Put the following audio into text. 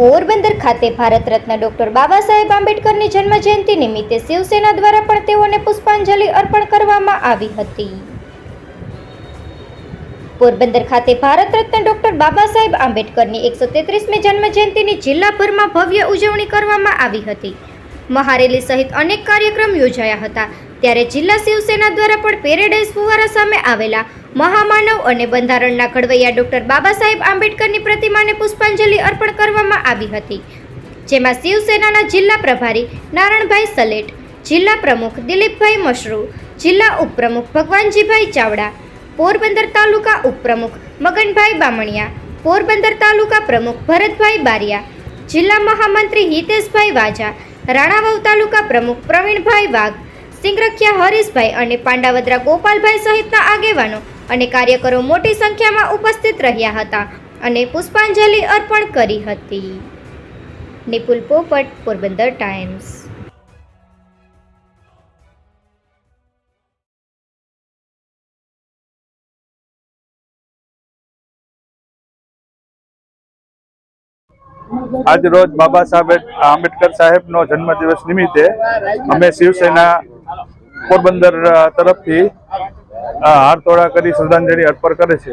પોરબંદર ખાતે ભારત રત્ન ડોક્ટર બાબા સાહેબ આંબેડકરની જન્મ જયંતિ નિમિત્તે શિવસેના દ્વારા પણ તેઓને પુષ્પાંજલિ અર્પણ કરવામાં આવી હતી. પોરબંદર ખાતે ભારત રત્ન ડોક્ટર બાબા સાહેબ આંબેડકરની એકસો તેત્રીસમી જન્મ જયંતિની જિલ્લાભરમાં ભવ્ય ઉજવણી કરવામાં આવી હતી. મહારેલી સહિત અનેક કાર્યક્રમ યોજાયા હતા. ત્યારે જિલ્લા શિવસેના દ્વારા પણ પેરેડાઇઝ ફુવારા સામે આવેલા મહામાનવ અને બંધારણના ઘડવૈયા ડોક્ટર બાબા સાહેબ આંબેડકરની પ્રતિમાને પુષ્પાંજલિ અર્પણ કરવામાં આવી હતી, જેમાં શિવસેનાના જિલ્લા પ્રભારી નારણભાઈ સલેટ, જિલ્લા પ્રમુખ દિલીપભાઈ મશરૂ, જિલ્લા ઉપપ્રમુખ ભગવાનજીભાઈ ચાવડા, પોરબંદર તાલુકા ઉપપ્રમુખ મગનભાઈ બામણિયા, પોરબંદર તાલુકા પ્રમુખ ભરતભાઈ બારિયા, જિલ્લા મહામંત્રી હિતેશભાઈ વાજા, રાણાવાવ તાલુકા પ્રમુખ પ્રવીણભાઈ વાઘ, સિંગરખિયા હરીશભાઈ અને પાંડાવદરા ગોપાલભાઈ સહિતના આગેવાનો અને કાર્યકરો મોટી સંખ્યામાં ઉપસ્થિત રહ્યા હતા અને પુષ્પાંજલિ અર્પણ કરી હતી. નિપુલ પોપટ, પોરબંદર ટાઈમ્સ. આજ રોજ બાબા સાહેબ આંબેડકર સાહેબનો જન્મદિવસ નિમિત્તે અમે શિવસેના પોરબંદર તરફથી અ, હારતોડા કરી શ્રદ્ધાંજલિ અર્પણ કરે છે.